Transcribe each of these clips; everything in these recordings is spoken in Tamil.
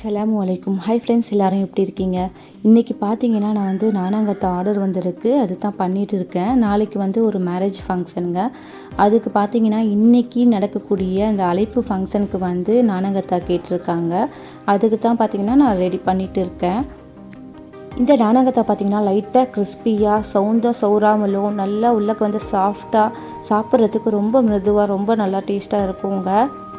அஸ்ஸலாமு வலைக்கும் ஹாய் ஃப்ரெண்ட்ஸ் எல்லோரும் எப்படி இருக்கீங்க? இன்றைக்கி பார்த்தீங்கன்னா நான் வந்து நானாங்கத்த ஆர்டர் வந்திருக்கு. அது தான் பண்ணிகிட்டு இருக்கேன். நாளைக்கு வந்து ஒரு மேரேஜ் ஃபங்க்ஷனுங்க அதுக்கு பார்த்தீங்கன்னா இன்றைக்கி நடக்கக்கூடிய அந்த அழைப்பு ஃபங்க்ஷனுக்கு வந்து நானாங்கத்தா கேட்டிருக்காங்க. அதுக்கு தான் பார்த்தீங்கன்னா நான் ரெடி பண்ணிகிட்டு இருக்கேன். இந்த நானங்கத்தை பார்த்தீங்கன்னா லைட்டாக கிறிஸ்பியாக சவுண்டாக சௌராமலும் நல்லா உள்ளக்கு வந்து சாஃப்டாக சாப்பிட்றதுக்கு ரொம்ப மிருதுவாக ரொம்ப நல்லா டேஸ்ட்டாக இருக்குங்க.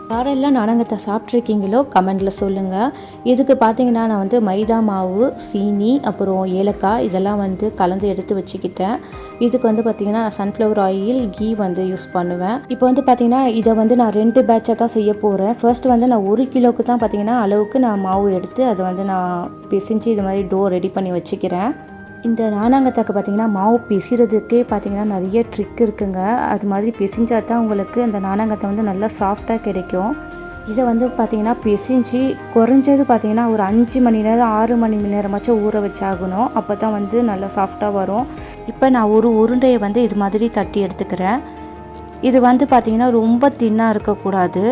யாரெல்லாம் நானங்கத்தை சாப்பிட்ருக்கீங்களோ கமெண்டில் சொல்லுங்கள் இதுக்கு பார்த்தீங்கன்னா நான் வந்து மைதா மாவு சீனி அப்புறம் ஏலக்காய் இதெல்லாம் வந்து கலந்து எடுத்து வச்சுக்கிட்டேன். இதுக்கு வந்து பார்த்திங்கன்னா சன்ஃப்ளவர் ஆயில் கீ வந்து யூஸ் பண்ணுவேன். இப்போ வந்து பார்த்திங்கன்னா இதை வந்து நான் ரெண்டு பேட்சாக தான் செய்ய போகிறேன் ஃபர்ஸ்ட் வந்து நான் ஒரு கிலோவுக்கு தான் பார்த்திங்கன்னா அளவுக்கு நான் மாவு எடுத்து அதை வந்து நான் பிசைஞ்சு இது மாதிரி டோ ரெடி பண்ணி வச்சுக்கிறேன். இந்த நானாங்கத்தாக்கு பார்த்தீங்கன்னா மாவு பிசிறதுக்கே பார்த்தீங்கன்னா நிறைய ட்ரிக் இருக்குங்க. அது மாதிரி பிசிஞ்சா தான் உங்களுக்கு அந்த நானாங்கத்தை வந்து நல்லா சாஃப்டாக கிடைக்கும். இதை வந்து பார்த்திங்கன்னா பிசிஞ்சு குறைஞ்சது பார்த்தீங்கன்னா ஒரு அஞ்சு மணி நேரம் ஆறு மணி நேரமாச்சும் ஊற வச்சாகணும். அப்போ தான் வந்து நல்லா சாஃப்டாக வரும். இப்போ நான் ஒரு உருண்டையை வந்து இது மாதிரி தட்டி எடுத்துக்கிறேன். இது வந்து பார்த்திங்கன்னா ரொம்ப தின்னாக இருக்கக்கூடாது.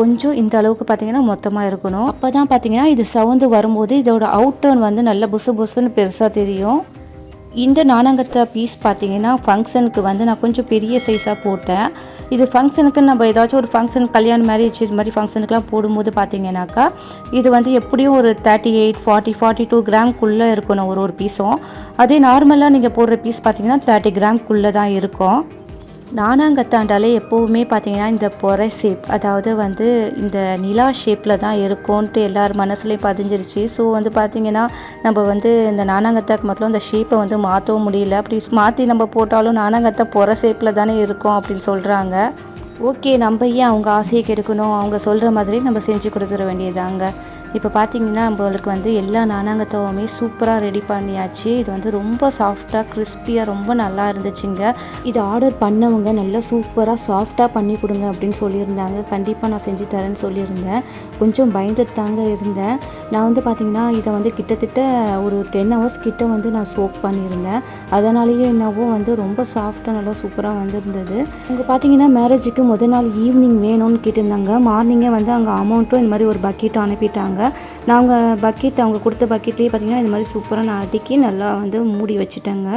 கொஞ்சம் இந்த அளவுக்கு பார்த்தீங்கன்னா மொத்தமாக இருக்கணும். அப்போ தான் பார்த்தீங்கன்னா இது சவுந்து வரும்போது இதோட அவுட்டர்ன் வந்து நல்ல புசு புசுன்னு பெருசாக தெரியும். இந்த நாணங்கத்தை பீஸ் பார்த்தீங்கன்னா ஃபங்க்ஷனுக்கு வந்து நான் கொஞ்சம் பெரிய சைஸாக போட்டேன். இது ஃபங்க்ஷனுக்கு நம்ம ஏதாச்சும் ஒரு ஃபங்க்ஷன் கல்யாணம் மேரேஜ் இது மாதிரி ஃபங்க்ஷனுக்குலாம் போடும்போது பார்த்தீங்கன்னாக்கா இது வந்து எப்படியும் ஒரு thirty eight forty forty two கிராம்குள்ளே இருக்கணும் ஒரு ஒரு பீஸும் அதே நார்மலாக நீங்கள் போடுற பீஸ் பார்த்தீங்கன்னா தேர்ட்டி கிராம்குள்ளே தான் இருக்கும். நானாங்கத்தாண்டாலே எப்போவுமே பார்த்தீங்கன்னா இந்த பொறை ஷேப் அதாவது வந்து இந்த நிலா ஷேப்பில் தான் இருக்கும்ன்ட்டு எல்லார் மனசுலேயும் பதிஞ்சிருச்சு. ஸோ வந்து பார்த்திங்கன்னா நம்ம வந்து இந்த நானாங்கத்தாக்கு மட்டும் இந்த ஷேப்பை வந்து மாற்றவும் முடியல. அப்படி மாற்றி நம்ம போட்டாலும் நானாங்கத்தா பொறை ஷேப்பில் தானே இருக்கும் அப்படின்னு சொல்கிறாங்க ஓகே நம்ம ஏன் அவங்க ஆசையை கெடுக்கணும்? அவங்க சொல்கிற மாதிரி நம்ம செஞ்சு கொடுத்துட வேண்டியதாங்க. இப்போ பார்த்தீங்கன்னா நம்மளுக்கு வந்து எல்லா நானாங்கத்தவுமே சூப்பராக ரெடி பண்ணியாச்சு. இது வந்து ரொம்ப சாஃப்டாக கிறிஸ்பியாக ரொம்ப நல்லா இருந்துச்சுங்க. இது ஆர்டர் பண்ணவங்க நல்லா சூப்பராக சாஃப்டாக பண்ணி கொடுங்க அப்படின்னு சொல்லியிருந்தாங்க. கண்டிப்பாக நான் செஞ்சு தரேன்னு சொல்லியிருந்தேன். கொஞ்சம் பயந்துட்டு தாங்க இருந்தேன். நான் வந்து பார்த்தீங்கன்னா இதை வந்து கிட்டத்தட்ட ஒரு டென் ஹவர்ஸ் கிட்ட வந்து நான் சோக் பண்ணியிருந்தேன். அதனாலேயே என்னவோ வந்து ரொம்ப சாஃப்டாக நல்லா சூப்பராக வந்திருந்தது. அங்கே பார்த்தீங்கன்னா மேரேஜுக்கு முதல் நாள் ஈவினிங் வேணும்னு கேட்டிருந்தாங்க. மார்னிங்கே வந்து அங்கே அமௌண்ட்டும் இந்த மாதிரி ஒரு பக்கெட்டும் அனுப்பிட்டாங்க. நாங்கள் பக்கெட் அவங்க கொடுத்த பக்கெட்லேயே பார்த்தீங்கன்னா இந்த மாதிரி சூப்பராக நான் அடுக்கி நல்லா வந்து மூடி வச்சுட்டேங்க.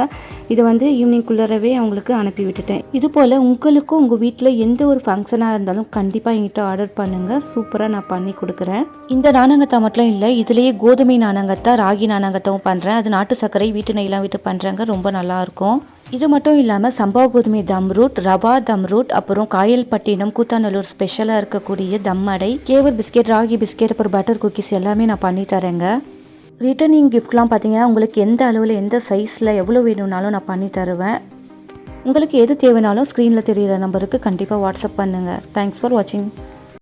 இதை வந்து ஈவினிங்குள்ளரவே அவங்களுக்கு அனுப்பி விட்டுட்டேன். இது போல் உங்களுக்கும் உங்கள் வீட்டில் எந்த ஒரு ஃபங்க்ஷனாக இருந்தாலும் கண்டிப்பாக எங்கிட்ட ஆர்டர் பண்ணுங்கள் சூப்பராக நான் பண்ணி கொடுக்குறேன். இந்த நாணங்கத்தை மட்டும் இல்லை இதுலேயே கோதுமை நாணங்கத்தை ராகி நாணங்கத்தவும் பண்ணுறேன் அது நாட்டு சர்க்கரை வீட்டு நெய்லாம் விட்டு பண்ணுறேங்க ரொம்ப நல்லாயிருக்கும் இது மட்டும் இல்லாமல் சம்பா கோதுமை தம் ரூட் ரவா தம் ரூட் அப்புறம் காயல்பட்டினம் கூத்தாநல்லூர் ஸ்பெஷலாக இருக்கக்கூடிய தம் அடை கேவர் பிஸ்கெட் ராகி பிஸ்கெட் அப்புறம் பட்டர் குக்கீஸ் எல்லாமே நான் பண்ணி தரேங்க. ரிட்டர்னிங் கிஃப்ட்லாம் பார்த்தீங்கன்னா உங்களுக்கு எந்த அளவில் எந்த சைஸில் எவ்வளோ வேணும்னாலும் நான் பண்ணி தருவேன். உங்களுக்கு எது தேவைனாலும் ஸ்க்ரீனில் தெரிகிற நம்பருக்கு கண்டிப்பாக வாட்ஸ்அப் பண்ணுங்கள் தேங்க்ஸ் ஃபார் வாட்சிங்